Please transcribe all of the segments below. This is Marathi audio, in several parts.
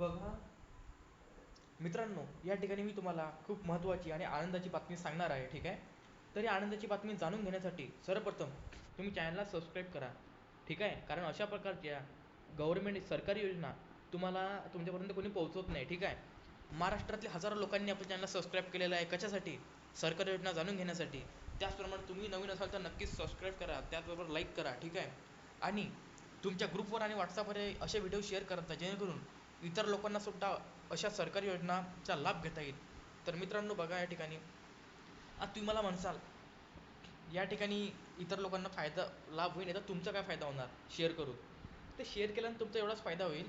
बघा. मित्रांनो या ठिकाणी मी तुम्हाला खूप महत्त्वाची आणि आनंदाची बातमी सांगणार आहे ठीक आहे? तर या आनंदाची बातमी जाणून घेण्यासाठी सर्वप्रथम तुम्ही चॅनलला सबस्क्राईब करा ठीक आहे? कारण अशा प्रकारच्या गव्हर्मेंट सरकारी योजना तुम्हाला तुमच्यापर्यंत कोणी पोहोचवत नाही ठीक आहे? महाराष्ट्रातल्या हजारो लोकांनी आपल्या चॅनलला सबस्क्राईब केलेलं आहे. कशासाठी? सरकारी योजना जाणून घेण्यासाठी. त्याचप्रमाणे तुम्ही नवीन असाल तर नक्कीच सबस्क्राईब करा त्याचबरोबर लाईक करा ठीक आहे? आणि तुमच्या ग्रुपवर आणि व्हॉट्सअपवर असे व्हिडिओ शेअर करत जेणेकरून इतर लोकांना सुद्धा अशा सरकारी योजनाचा लाभ घेता येईल. तर मित्रांनो बघा या ठिकाणी. आता तुम्ही मला म्हणसाल या ठिकाणी इतर लोकांना फायदा लाभ होईल तर तुमचा काय फायदा होणार? शेअर करून. ते शेअर केल्यानं तुमचा एवढाच फायदा होईल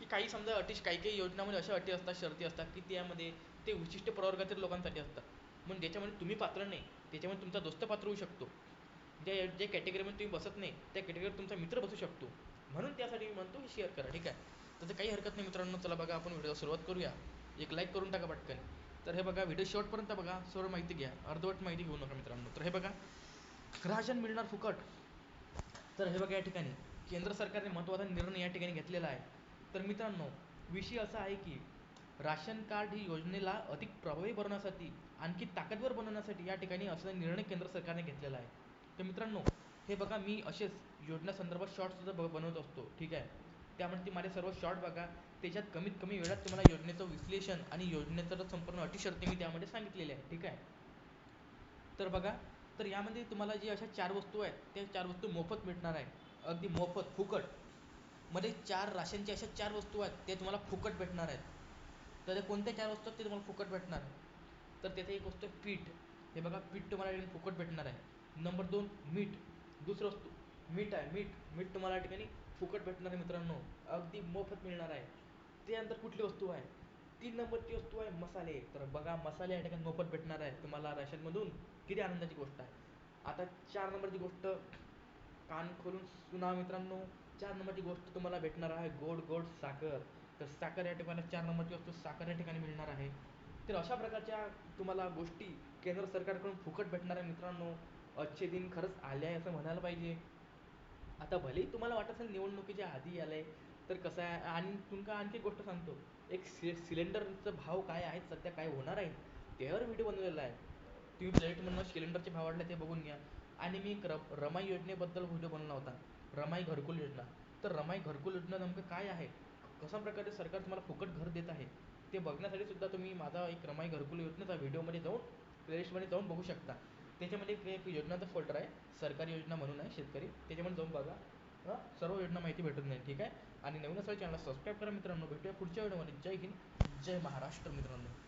की काही समजा अटी काही काही योजनामध्ये अशा अटी असतात शर्ती असतात की त्यामध्ये ते विशिष्ट प्रवर्गातील लोकांसाठी असतात. म्हणून ज्याच्यामध्ये तुम्ही पात्र नाही त्याच्यामध्ये तुमचा दोस्त पात्र होऊ शकतो. ज्या ज्या कॅटेगरीमध्ये तुम्ही बसत नाही त्या कॅटेगरीत तुमचा मित्र बसू शकतो. म्हणून त्यासाठी मी म्हणतो की शेअर करा ठीक आहे? तसं काही हरकत नाही मित्रांनो चला बघा आपण व्हिडिओ सुरुवात करूया. एक लाईक करून टाका पटकन. तर हे बघा व्हिडिओ शेवटपर्यंत बघा सर्व माहिती घ्या. अर्धवट माहिती घेऊ नका मित्रांनो. तर हे बघा राशन मिळणार फुकट. तर हे बघा या ठिकाणी. केंद्र सरकारने महत्त्वाचा निर्णय या ठिकाणी घेतलेला आहे. तर मित्रांनो विषय असा आहे की राशन कार्ड ही योजनेला अधिक प्रभावी बनवण्यासाठी आणखी ताकदवर बनवण्यासाठी या ठिकाणी असा निर्णय केंद्र सरकारने घेतलेला आहे. तर मित्रांनो हे बघा मी असेच योजनेसंदर्भात शॉर्टसुद्धा ब बनवत असतो ठीक आहे? त्यामुळे ती माझे सर्व शॉर्ट बघा. त्याच्यात कमीत कमी वेळात तुम्हाला योजनेचं विश्लेषण आणि योजनेचं संपूर्ण अटी शर्ती मी त्यामध्ये सांगितलेले आहे ठीक आहे? तर बघा तर यामध्ये तुम्हाला जे अशा चार वस्तू आहेत त्या चार वस्तू मोफत मिळणार आहे अगदी मोफत फुकट. मध्ये चार राशनच्या अशा चार वस्तू आहेत ते तुम्हाला फुकट भेटणार आहेत. तर त्या कोणत्या चार वस्तू आहेत ते तुम्हाला फुकट भेटणार तर त्याचं एक वस्तू आहे पीठ. हे बघा पीठ तुम्हाला फुकट भेटणार आहे. नंबर दोन मीठ. दुसरं वस्तू मीठ आहे. मीठ मीठ तुम्हाला या ठिकाणी फुकट भेटणार आहे मित्रांनो. अगदी मोफत मिळणार आहे. त्यानंतर कुठली वस्तू आहे? तीन नंबरची वस्तू आहे मसाले. तर बघा मसाले या ठिकाणी मोफत भेटणार आहे तुम्हाला राशनमधून. किती आनंदाची गोष्ट आहे. आता चार नंबरची गोष्ट कान खोलून सुना मित्रांनो. चार नंबरची गोष्ट तुम्हाला भेटणार आहे गोड गोड साखर. तर साखर या ठिकाणी चार नंबरची वस्तू साखर या ठिकाणी मिळणार आहे. तर अशा प्रकारच्या तुम्हाला गोष्टी केंद्र सरकारकडून फुकट भेटणार आहे मित्रांनो. अच्छे दिन खरंच आले आहे असं म्हणायला पाहिजे. आता भलेही तुम्हाला वाटत असेल निवडणुकीच्या आधी आलं आहे तर कसं आहे? आणि तुमका आणखी गोष्ट सांगतो. एक सि सिलेंडरचं भाव काय आहेत सध्या काय होणार आहे त्यावर व्हिडिओ बनवलेला आहे. तुम्ही प्लेटमधनं सिलेंडरचे भाव वाढले ते बघून घ्या. आणि मी एक र रमाई योजनेबद्दल व्हिडिओ बनवला होता. रमाई घरकुल योजना. तर रमाई घरकुल योजना नेमकं काय आहे? कशा प्रकारे सरकार तुम्हाला फुकट घर देत आहे? ते बघण्यासाठी सुद्धा तुम्ही माझा एक रमाई घरकुल योजनेचा व्हिडिओमध्ये जाऊन प्लेलिस्टमध्ये जाऊन बघू शकता. त्याच्यामध्ये एक योजनाचा फोल्डर आहे. सरकारी योजना म्हणून आहे शेतकरी. त्याच्यामध्ये जाऊन बघा. हां? सर्व योजना माहिती भेटत नाही ठीक आहे? आणि नवीन असेल चॅनल सबस्क्राईब करा मित्रांनो. भेटूया पुढच्या व्हिडिओमध्ये जय हिंद. जय महाराष्ट्र मित्रांनो.